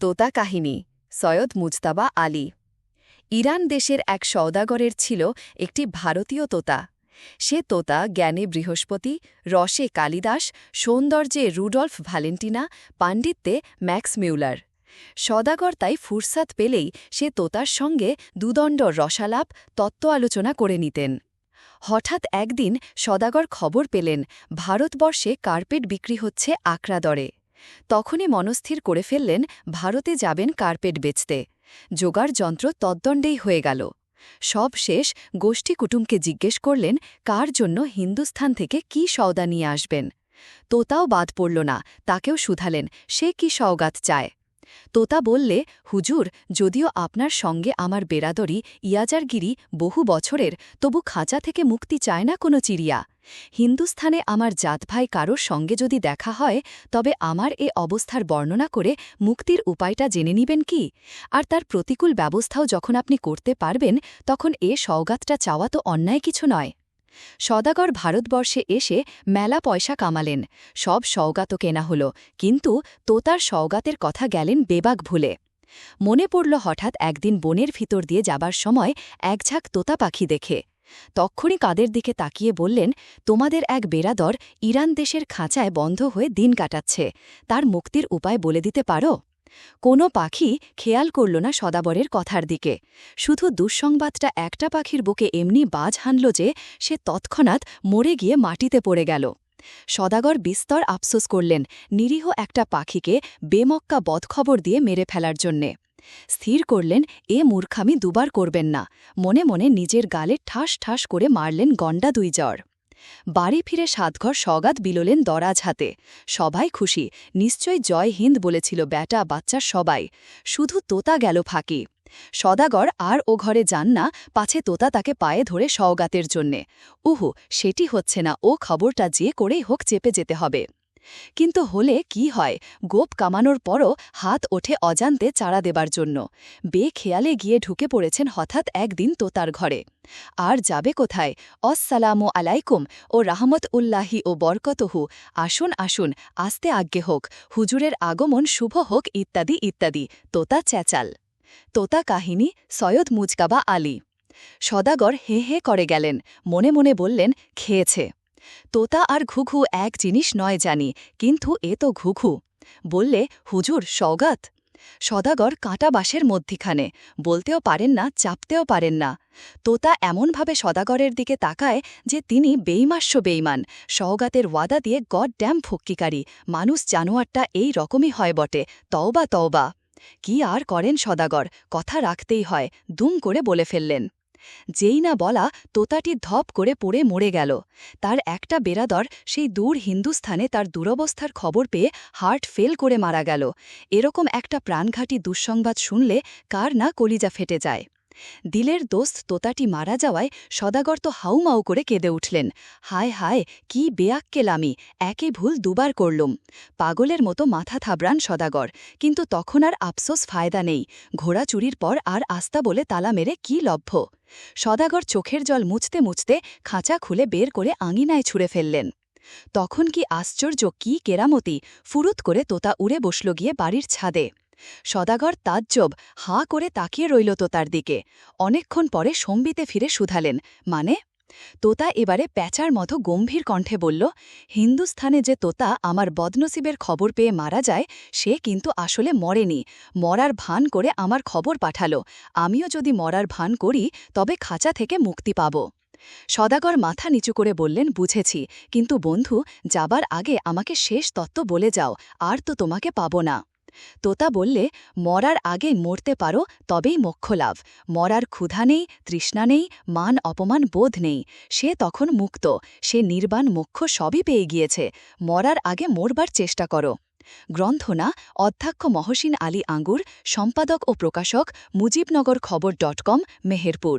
তোতা কাহিনী সৈয়দ মুজতাবা আলী। ইরান দেশের এক সওদাগরের ছিল একটি ভারতীয় তোতা। সে তোতা জ্ঞানে বৃহস্পতি, রসে কালিদাস, সৌন্দর্যে রুডলফ ভ্যালেন্টিনা পাণ্ডিত্যে ম্যাক্স মিউলার। সদাগর তাই ফুরসাত পেলেই সে তোতার সঙ্গে দুদণ্ড রসালাপ, তত্ত্ব আলোচনা করে নিতেন। হঠাৎ একদিন সদাগর খবর পেলেন, ভারতবর্ষে কার্পেট বিক্রি হচ্ছে আকরা দরে তখনই মনস্থির করে ফেললেন, ভারতে যাবেন কার্পেট বেচতে। যোগার যন্ত্র তদ্দণ্ডেই হয়ে গেল। সব শেষ, গোষ্ঠী কুটুমকে জিজ্ঞেস করলেন, কার জন্য হিন্দুস্থান থেকে কি সওদা নিয়ে আসবেন? তোতাও বাদ পড়ল না, তাকেও শুধালেন, সে কি সওগাত চায়? তোতা বললে, হুজুর, যদিও আপনার সঙ্গে আমার বেরাদরি ইয়াজারগিরি বহু বছরের, তবু খাঁচা থেকে মুক্তি চায় না কোনো চিড়িয়া। হিন্দুস্থানে আমার জাতভাই কারোর সঙ্গে যদি দেখা হয়, তবে আমার এ অবস্থার বর্ণনা করে মুক্তির উপায়টা জেনে নিবেন কি? আর তার প্রতিকূল ব্যবস্থাও যখন আপনি করতে পারবেন, তখন এ সওগাতটা চাওয়া তো অন্যায় কিছু নয়। সদাগর ভারতবর্ষে এসে মেলা পয়সা কামালেন। সব সওগাত কেনা হল, কিন্তু তোতার সওগাতের কথা গেলেন বেবাক ভুলে। মনে পড়ল হঠাৎ একদিন বনের ভিতর দিয়ে যাবার সময় একঝাঁক তোতা পাখি দেখে। তক্ষণি কাদের দিকে তাকিয়ে বললেন, তোমাদের এক বেরাদর ইরান দেশের খাঁচায় বন্ধ হয়ে দিন কাটাচ্ছে। তার মুক্তির উপায় বলে দিতে পারো? কোনো পাখি খেয়াল করল না সদাবরের কথার দিকে। শুধু দুঃসংবাদটা একটা পাখির বুকে এমনি বাজ হানল যে সে তৎক্ষণাৎ মরে গিয়ে মাটিতে পড়ে গেল। সদাগর বিস্তর আফসোস করলেন নিরীহ একটা পাখিকে বেমক্কা বদখবর দিয়ে মেরে ফেলার জন্যে। স্থির করলেন, এ মূর্খামি দুবার করবেন না। মনে মনে নিজের গালে ঠাস ঠাস করে মারলেন গণ্ডা দুই জ্বর। বাড়ি ফিরে সাতঘর সগাত বিলোলেন দরাজ হাতে। সবাই খুশি, নিশ্চয় জয় হিন্দ বলেছিল ব্যাটা বাচ্চার সবাই। শুধু তোতা গেল ফাঁকি। সদাগর আর ও ঘরে যান না, পাছে তোতা তাকে পায়ে ধরে সওগাতের জন্যে। উহু, সেটি হচ্ছে না, ও খবরটা যে করেই হোক চেপে যেতে হবে। কিন্তু হলে কি হয়, গোপ কামানোর পরও হাত ওঠে অজান্তে চাড়া দেবার জন্য। বেখেয়ালে গিয়ে ঢুকে পড়েছেন হঠাৎ একদিন তোতার ঘরে। আর যাবে কোথায়? অসসালামু আলাইকুম ও রাহমত উল্লাহি ও বরকতহু। আসুন আসুন, আস্তে আজ্ঞে হোক, হুজুরের আগমন শুভ হোক, ইত্যাদি ইত্যাদি। তোতা চেঁচাল। তোতা কাহিনী, সৈয়দ মুজকাবা আলী। সদাগর হে হে করে গেলেন, মনে মনে বললেন, খেয়েছে। তোতা আর ঘুঘু এক জিনিস নয় জানি, কিন্তু এ তো ঘুঘু। বললে, হুজুর সৌগাত সদাগর কাঁটা বাঁশের মধ্যিখানে, বলতেও পারেন না, চাপতেও পারেন না। তোতা এমনভাবে সদাগরের দিকে তাকায় যে তিনি বেইমাস্য বেইমান সওগাতের ওয়াদা দিয়ে গড ড্যাম ফক্কিকারী, মানুষ জানোয়ারটা এই রকমই হয় বটে, তওবা তওবা। কি আর করেন সদাগর, কথা রাখতেই হয়, দুম করে বলে ফেললেন। যেই না বলা তোতাটি ধপ করে পড়ে মরে গেল। তার একটা বেরাদর সেই দূর হিন্দুস্থানে তার দুরবস্থার খবর পেয়ে হার্ট ফেল করে মারা গেল। এরকম একটা প্রাণঘাতী দুঃসংবাদ শুনলে কার না কলিজা ফেটে যায়। দিলের দোস্ত তোতাটি মারা যাওয়ায় সদাগর তো হাউমাউ করে কেঁদে উঠলেন। হায় হায়, কি বেয়াক্কেল আমি একে ভুল দুবার করলুম। পাগলের মতো মাথা থাবড়ান সদাগর, কিন্তু তখন আর আফসোস ফায়দা নেই। ঘোড়া চুরির পর আর আস্তা বলে তালা মেরে কি লভ্য? সদাগর চোখের জল মুছতে মুছতে খাঁচা খুলে বের করে আঙিনায় ছুঁড়ে ফেললেন। তখন কি আশ্চর্য, কি কেরামতি, ফুরুত করে তোতা উড়ে বসল গিয়ে বাড়ির ছাদে। সদাগর তাজ্জব হা করে তাকিয়ে রইল তোতার দিকে। অনেকক্ষণ পরে সম্বিতে ফিরে শুধালেন মানে তোতা এবারে প্যাচার মতো গম্ভীর কণ্ঠে বলল, হিন্দুস্থানে যে তোতা আমার বদনসিবের খবর পেয়ে মারা যায়, সে কিন্তু আসলে মরেনি। মরার ভান করে আমার খবর পাঠালো। আমিও যদি মরার ভান করি, তবে খাঁচা থেকে মুক্তি পাব সদাগর মাথা নিচু করে বললেন, বুঝেছি। কিন্তু বন্ধু, যাবার আগে আমাকে শেষ তত্ত্ব বলে যাও। আর তো তোমাকে পাব না। তোতা বললে, মরার আগে মরতে পারো, তবেই মোক্ষ লাভ। মরার ক্ষুধা নেই, তৃষ্ণা নেই, মান অপমান বোধ নেই। সে তখন মুক্ত, সে নির্বাণ মোক্ষ সবই পেয়ে গিয়েছে। মরার আগে মরবার চেষ্টা করো। গ্রন্থনা, অধ্যক্ষ মহসিন আলী আঙ্গুর, সম্পাদক ও প্রকাশক মুজিবনগর খবর ডট কম, মেহেরপুর।